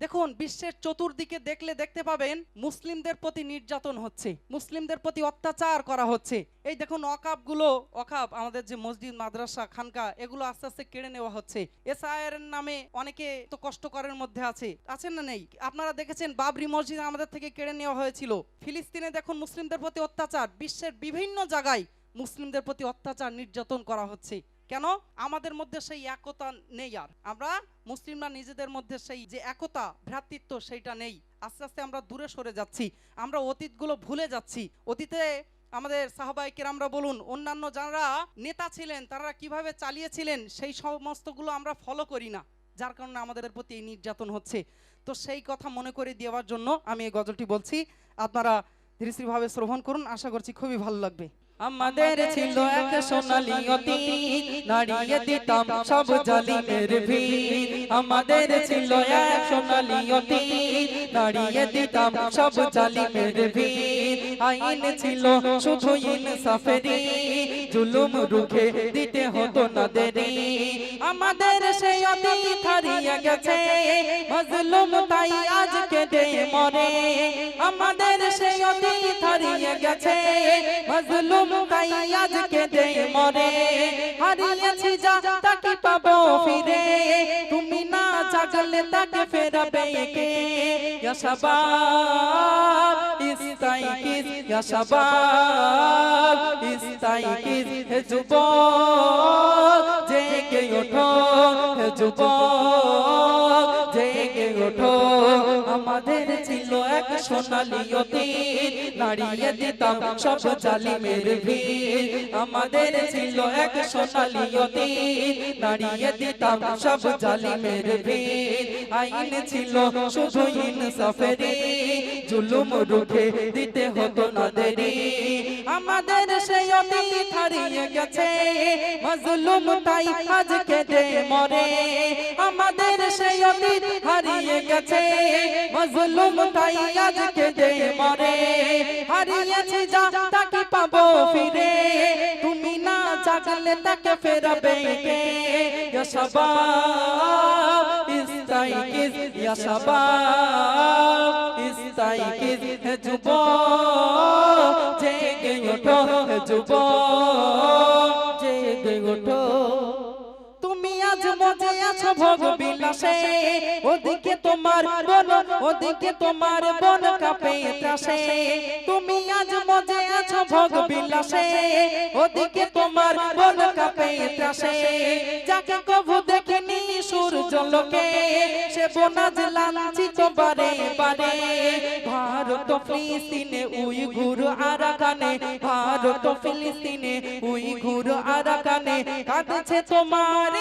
দেখুন, বিশ্বের চতুর্দিকে দেখলে দেখতে পাবেন মুসলিমদের প্রতি নির্যাতন হচ্ছে, মুসলিমদের প্রতি অত্যাচার করা হচ্ছে। এই দেখুন, অকাপগুলো, অকাপ, আমাদের যে মসজিদ, মাদ্রাসা খানকা এগুলো আস্তে আস্তে কেড়ে নেওয়া হচ্ছে। এসআইআর এর নামে অনেকে তো কষ্টকরের মধ্যে আছে। আছেন না নেই? আপনারা দেখেছেন, বাবরি মসজিদ আমাদের থেকে কেড়ে নেওয়া হয়েছিল। ফিলিস্তিনে দেখুন, মুসলিমদের প্রতি অত্যাচার। বিশ্বের বিভিন্ন জায়গায় মুসলিমদের প্রতি অত্যাচার, নির্যাতন করা হচ্ছে। কেন? আমাদের মধ্যে সেই একতা নেই আর। আমরা মুসলিমরা নিজেদের মধ্যে সেই যে একতা, ভ্রাতৃত্ব সেইটা নেই। আস্তে আস্তে আমরা দূরে সরে যাচ্ছি। আমরা অতীতগুলো ভুলে যাচ্ছি। অতীতে আমাদের সাহবাই আমরা বলুন, অন্যান্য যারা নেতা ছিলেন, তারা কীভাবে চালিয়েছিলেন, সেই সমস্তগুলো আমরা ফলো করি না। যার কারণে আমাদের প্রতি এই নির্যাতন হচ্ছে। তো সেই কথা মনে করে দেওয়ার জন্য আমি এই গজলটি বলছি। আপনারা ধীরস্থিরভাবে শ্রবণ করুন। আশা করছি খুবই ভালো লাগবে। আমাদের ছিল এক সোনালি অতীত, নাড়িয়ে দিতাম সব জালিমের ভিড়। আমাদের ছিল এক সোনালি অতীত, নাড়িয়ে দিতাম সব জালিমের ভিড়। আইন ছিল শুধু ইনসাফেরি জুলুম রুখে দিতে হতো না দেরি। আমাদের সেই অতীত হারিয়ে গেছে। মজলুম তাই আজকে দে মরে। আমাদের সেই অতীত হারিয়ে গেছে। মজলুম তাই আজকে দে মরে। হারিয়েছি যা তাকে পাবো ফিরে? তুমি না জাগলে তাকে ফেরাবে কে? ইয়া ইস্তাইকিস ইয়া শাবাব ইস্তাইকিস হে যুবক জেগে ওঠো হে যুবক এক সোনালী অতীত নাড়িয়ে দিতাম সব জালিমের ভিড়। আমাদের ছিল এক সোনালী নাড়িয়ে দিতাম সব জালিমের ভিড়। আইন ছিল শুধু ইনসাফেরি, জুলুম রুখে দিতে হতো না দেরি আমাদের সেই অতীত হারিয়ে গেছে, মজলুম তাই আজকে দে মরে। আমাদের সেই অতীত হারিয়ে গেছে, মজলুম তাই আজকে দে মরে, হারিয়েছি যা তাকে পাবো ফিরে। তুমি না জাগলে তাকে ফেরাবে কে? তুমি আজ মজে আছো ভোগ বিলাসে ওদিকে তোমার বন, ওদিকে তোমার বন কাপে ত্রাসে তুমি আজ মজে আছো ভোগ বিলাসে, ওদিকে তোমার বন কাপে ত্রাসে যাকে কভু দেখিনি সূর্য লোকে, সে বনাজ লাঞ্ছিত বারে। ফিলিস্তিনে উইঘুর আরাকানে, ভারত ফিলিস্তিনে উইঘুর আরাকানে, কাঁদছে তোমার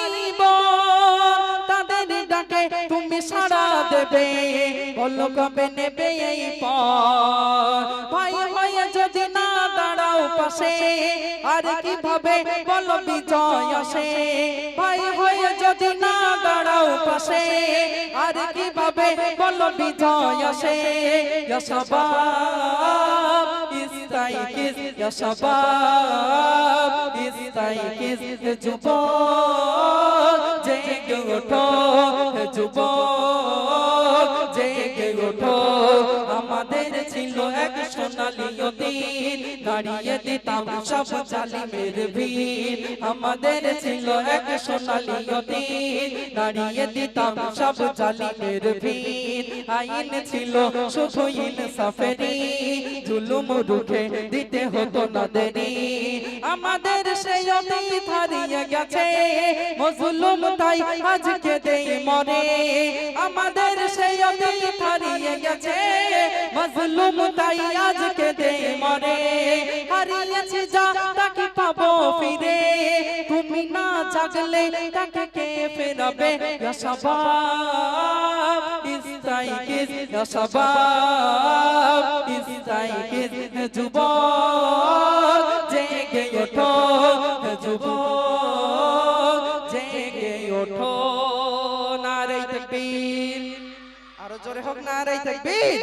তাদের ডাকে তুমি সাড়া দেবে বলো কবে নেবে এই পর ভাই হয়ে যদি না দাঁড়াও পাশে, আর কীভাবে বলো বিজয় আসে? ভাই হয়ে যদি না দাঁড়াও পাশে আর কীভাবে বলো বিজয় আসে? যশবাব শাবাব ইস্তাইকিস ইয়া শাবাব ইস্তাইকিস হে যুবক, জেগে অতীত দাঁড়িয়ে দিতাম সব জালিমের ভিড়। আমাদের ছিল এক সোনালি অতীত দাঁড়িয়ে দিতাম সব জালিমের ভিড়। আইন ছিল শুধু ইনসাফেরি জুলুম রুখে দিতে হতো না দেরি আমাদের সেই অতীত হারিয়ে গেছে। মজলুম তাই আজকে দেই মরে আমাদের সেই অতীত হারিয়ে গেছে। মজলুম তাই আজকে দেই মরে হারিয়েছি যা, তাকে পাবো ফিরে। না জাগলে তাকে কে ফেরাবে? ইয়া শাবাব ইস্তাইকিস হে যুবক, জেগে ওঠো, হে যুবক, জেগে ওঠো নারে তাকবীর। আরও জোরে হোক না রে তাকবীর।